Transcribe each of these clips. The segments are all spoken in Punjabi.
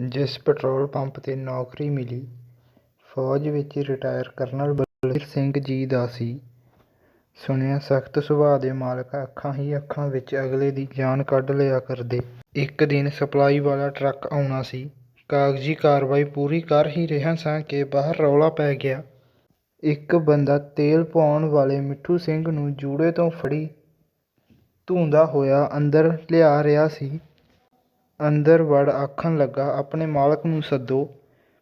ਜਿਸ ਪੈਟਰੋਲ ਪੰਪ 'ਤੇ ਨੌਕਰੀ ਮਿਲੀ, ਫੌਜ ਵਿੱਚ ਰਿਟਾਇਰ ਕਰਨਲ ਬਲਬੀਰ ਸਿੰਘ ਜੀ ਦਾ ਸੀ। ਸੁਣਿਆ ਸਖ਼ਤ ਸੁਭਾਅ ਦੇ ਮਾਲਕ ਅੱਖਾਂ ਹੀ ਅੱਖਾਂ ਵਿੱਚ ਅਗਲੇ ਦੀ ਜਾਨ ਕੱਢ ਲਿਆ ਕਰਦੇ। ਇੱਕ ਦਿਨ ਸਪਲਾਈ ਵਾਲਾ ਟਰੱਕ ਆਉਣਾ ਸੀ। ਕਾਗਜ਼ੀ ਕਾਰਵਾਈ ਪੂਰੀ ਕਰ ਹੀ ਰਿਹਾ ਸਾਂ ਕਿ ਬਾਹਰ ਰੌਲਾ ਪੈ ਗਿਆ। ਇੱਕ ਬੰਦਾ ਤੇਲ ਪਾਉਣ ਵਾਲੇ ਮਿੱਠੂ ਸਿੰਘ ਨੂੰ ਜੂੜੇ ਤੋਂ ਫੜੀ ਧੂੰਦਾ ਹੋਇਆ ਅੰਦਰ ਲਿਆ ਰਿਹਾ ਸੀ। ਅੰਦਰ ਵੜ ਆਖਣ ਲੱਗਾ, ਆਪਣੇ ਮਾਲਕ ਨੂੰ ਸੱਦੋ।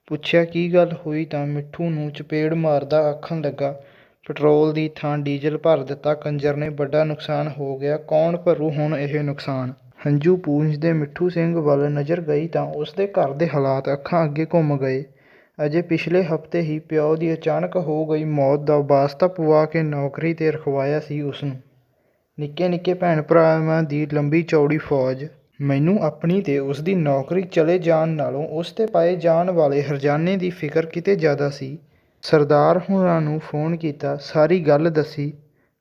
ਪੁੱਛਿਆ, ਕੀ ਗੱਲ ਹੋਈ? ਤਾਂ ਮਿੱਠੂ ਨੂੰ ਚਪੇੜ ਮਾਰਦਾ ਆਖਣ ਲੱਗਾ, ਪੈਟਰੋਲ ਦੀ ਥਾਂ ਡੀਜ਼ਲ ਭਰ ਦਿੱਤਾ, ਕੰਜਰ ਨੇ ਵੱਡਾ ਨੁਕਸਾਨ ਹੋ ਗਿਆ, ਕੌਣ ਭਰੂ ਹੁਣ ਇਹ ਨੁਕਸਾਨ? ਹੰਝੂ ਪੂੰਝਦੇ ਮਿੱਠੂ ਸਿੰਘ ਵੱਲ ਨਜ਼ਰ ਗਈ ਤਾਂ ਉਸਦੇ ਘਰ ਦੇ ਹਾਲਾਤ ਅੱਖਾਂ ਅੱਗੇ ਘੁੰਮ ਗਏ। ਅਜੇ ਪਿਛਲੇ ਹਫ਼ਤੇ ਹੀ ਪਿਓ ਦੀ ਅਚਾਨਕ ਹੋ ਗਈ ਮੌਤ ਦਾ ਵਾਸਤਾ ਪਵਾ ਕੇ ਨੌਕਰੀ 'ਤੇ ਰਖਵਾਇਆ ਸੀ ਉਸਨੂੰ। ਨਿੱਕੇ ਨਿੱਕੇ ਭੈਣ ਭਰਾਵਾਂ ਦੀ ਲੰਬੀ ਚੌੜੀ ਫੌਜ। ਮੈਨੂੰ ਆਪਣੀ ਤੇ ਉਸਦੀ ਨੌਕਰੀ ਚਲੇ ਜਾਣ ਨਾਲੋਂ ਉਸ 'ਤੇ ਪਾਏ ਜਾਣ ਵਾਲੇ ਹਰਜਾਨੇ ਦੀ ਫਿਕਰ ਕਿਤੇ ਜ਼ਿਆਦਾ ਸੀ। ਸਰਦਾਰ ਹੋਰਾਂ ਨੂੰ ਫੋਨ ਕੀਤਾ, ਸਾਰੀ ਗੱਲ ਦੱਸੀ।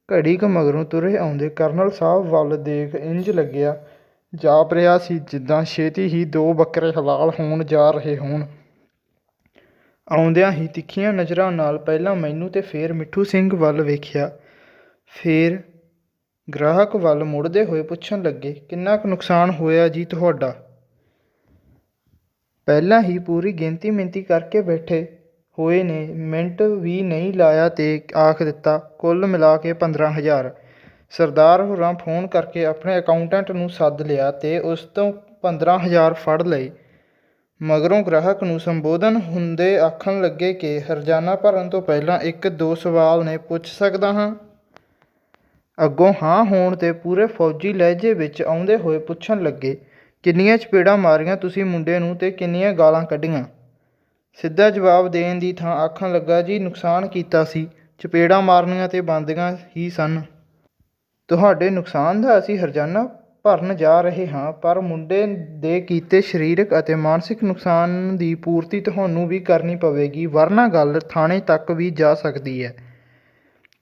ਘੜੀ ਕੁ ਮਗਰੋਂ ਤੁਰੇ ਆਉਂਦੇ ਕਰਨਲ ਸਾਹਿਬ ਵੱਲ ਦੇਖ ਇੰਜ ਲੱਗਿਆ, ਜਾਪ ਰਿਹਾ ਸੀ ਜਿੱਦਾਂ ਛੇਤੀ ਹੀ ਦੋ ਬੱਕਰੇ ਹਲਾਲ ਹੋਣ ਜਾ ਰਹੇ ਹੋਣ। ਆਉਂਦਿਆਂ ਹੀ ਤਿੱਖੀਆਂ ਨਜ਼ਰਾਂ ਨਾਲ ਪਹਿਲਾਂ ਮੈਨੂੰ ਤੇ ਫੇਰ ਮਿੱਠੂ ਸਿੰਘ ਵੱਲ ਵੇਖਿਆ। ਫੇਰ ਗ੍ਰਾਹਕ ਵੱਲ ਮੁੜਦੇ ਹੋਏ ਪੁੱਛਣ ਲੱਗੇ, ਕਿੰਨਾ ਕੁ ਨੁਕਸਾਨ ਹੋਇਆ ਜੀ ਤੁਹਾਡਾ? ਪਹਿਲਾਂ ਹੀ ਪੂਰੀ ਗਿਣਤੀ ਮਿੰਤੀ ਕਰਕੇ ਬੈਠੇ ਹੋਏ ਨੇ, ਮਿੰਟ ਵੀ ਨਹੀਂ ਲਾਇਆ ਤੇ ਆਖ ਦਿੱਤਾ, ਕੁੱਲ ਮਿਲਾ ਕੇ ਪੰਦਰਾਂ ਹਜ਼ਾਰ। ਸਰਦਾਰ ਹੋਰਾਂ ਫੋਨ ਕਰਕੇ ਆਪਣੇ ਅਕਾਊਂਟੈਂਟ ਨੂੰ ਸੱਦ ਲਿਆ ਤੇ ਉਸ ਤੋਂ ਪੰਦਰਾਂ ਹਜ਼ਾਰ ਫੜ ਲਏ। ਮਗਰੋਂ ਗ੍ਰਾਹਕ ਨੂੰ ਸੰਬੋਧਨ ਹੁੰਦੇ ਆਖਣ ਲੱਗੇ ਕਿ, ਹਰਜਾਨਾ ਭਰਨ ਤੋਂ ਪਹਿਲਾਂ ਇੱਕ ਦੋ ਸਵਾਲ ਨੇ, ਪੁੱਛ ਸਕਦਾ ਹਾਂ? ਅੱਗੋਂ ਹਾਂ ਹੋਣ ਤੇ ਪੂਰੇ ਫੌਜੀ ਲਹਿਜੇ ਵਿੱਚ ਆਉਂਦੇ ਹੋਏ ਪੁੱਛਣ ਲੱਗੇ, ਕਿੰਨੀਆਂ ਚਪੇੜਾਂ ਮਾਰੀਆਂ ਤੁਸੀਂ ਮੁੰਡੇ ਨੂੰ ਤੇ ਕਿੰਨੀਆਂ ਗਾਲਾਂ ਕੱਢੀਆਂ? ਸਿੱਧਾ ਜਵਾਬ ਦੇਣ ਦੀ ਥਾਂ ਆਖਣ ਲੱਗਾ, ਜੀ, ਨੁਕਸਾਨ ਕੀਤਾ ਸੀ। ਚਪੇੜਾਂ ਮਾਰਨੀਆਂ ਤੇ ਬੰਦੀਆਂ ਹੀ ਸਨ। ਤੁਹਾਡੇ ਨੁਕਸਾਨ ਦਾ ਅਸੀਂ ਹਰਜਾਨਾ ਭਰਨ ਜਾ ਰਹੇ ਹਾਂ, ਪਰ ਮੁੰਡੇ ਦੇ ਕੀਤੇ ਸਰੀਰਕ ਅਤੇ ਮਾਨਸਿਕ ਨੁਕਸਾਨ ਦੀ ਪੂਰਤੀ ਤੁਹਾਨੂੰ ਵੀ ਕਰਨੀ ਪਵੇਗੀ, ਵਰਨਾ ਗੱਲ ਥਾਣੇ ਤੱਕ ਵੀ ਜਾ ਸਕਦੀ ਹੈ।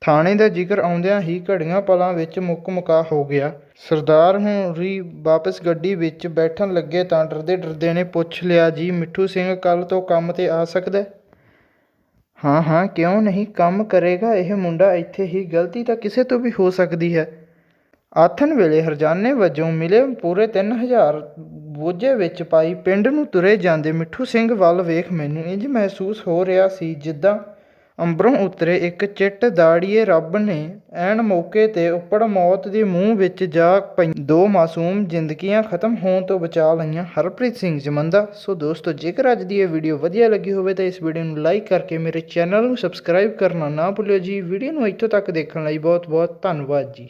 ਥਾਣੇ ਦਾ ਜ਼ਿਕਰ ਆਉਂਦਿਆਂ ਹੀ ਘੜੀਆਂ ਪਲਾਂ ਵਿੱਚ ਮੁੱਕ ਮੁਕਾ ਹੋ ਗਿਆ। ਸਰਦਾਰ ਹੁਰੀ ਵਾਪਸ ਗੱਡੀ ਵਿੱਚ ਬੈਠਣ ਲੱਗੇ ਤਾਂ ਡਰਦੇ ਡਰਦੇ ਨੇ ਪੁੱਛ ਲਿਆ, ਜੀ, ਮਿੱਠੂ ਸਿੰਘ, ਕੱਲ੍ਹ ਤੋਂ ਕੰਮ ਤੇ ਆ ਸਕਦਾ ਹਾਂ? ਹਾਂ ਕਿਉਂ ਨਹੀਂ? ਕੰਮ ਕਰੇਗਾ, ਇਹ ਮੁੰਡਾ ਇੱਥੇ ਹੀ, ਗਲਤੀ ਤਾਂ ਕਿਸੇ ਤੋਂ ਵੀ ਹੋ ਸਕਦੀ ਹੈ। ਆਥਣ ਵੇਲੇ ਹਰਜਾਨੇ ਵਜੋਂ ਮਿਲੇ ਪੂਰੇ 3000 ਬੋਝੇ ਵਿੱਚ ਪਾਈ, ਪਿੰਡ ਨੂੰ ਤੁਰੇ ਜਾਂਦੇ, ਮਿੱਠੂ ਸਿੰਘ ਵੱਲ ਵੇਖ ਮੈਨੂੰ ਇੰਜ ਮਹਿਸੂਸ ਹੋ ਰਿਹਾ ਸੀ, ਜਿੱਦਾਂ ਅੰਬਰੋਂ ਉਤਰੇ ਇੱਕ ਚਿੱਟ ਦਾੜੀਏ ਰੱਬ ਨੇ, ਐਨ ਮੌਕੇ ਤੇ ਉੱਪੜ ਮੌਤ ਦੇ ਮੂੰਹ ਵਿੱਚ ਜਾ ਪਈ। ਦੋ ਮਾਸੂਮ ਜ਼ਿੰਦਗੀਆਂ ਖਤਮ ਹੋਣ ਤੋਂ ਬਚਾ ਲਈਆਂ ਹਰਪ੍ਰੀਤ ਸਿੰਘ ਜਮੰਦਾ। ਸੋ ਦੋਸਤੋ, ਜੇਕਰ ਅੱਜ ਦੀ ਇਹ ਵੀਡੀਓ ਵਧੀਆ ਲੱਗੀ ਹੋਵੇ ਤਾਂ ਇਸ ਵੀਡੀਓ ਨੂੰ ਲਾਈਕ ਕਰਕੇ ਮੇਰੇ ਚੈਨਲ ਨੂੰ ਸਬਸਕ੍ਰਾਈਬ ਕਰਨਾ ਨਾ ਭੁੱਲਿਓ ਜੀ। ਵੀਡੀਓ ਨੂੰ ਇੱਥੋਂ ਤੱਕ ਦੇਖਣ ਲਈ ਬਹੁਤ ਬਹੁਤ ਧੰਨਵਾਦ ਜੀ।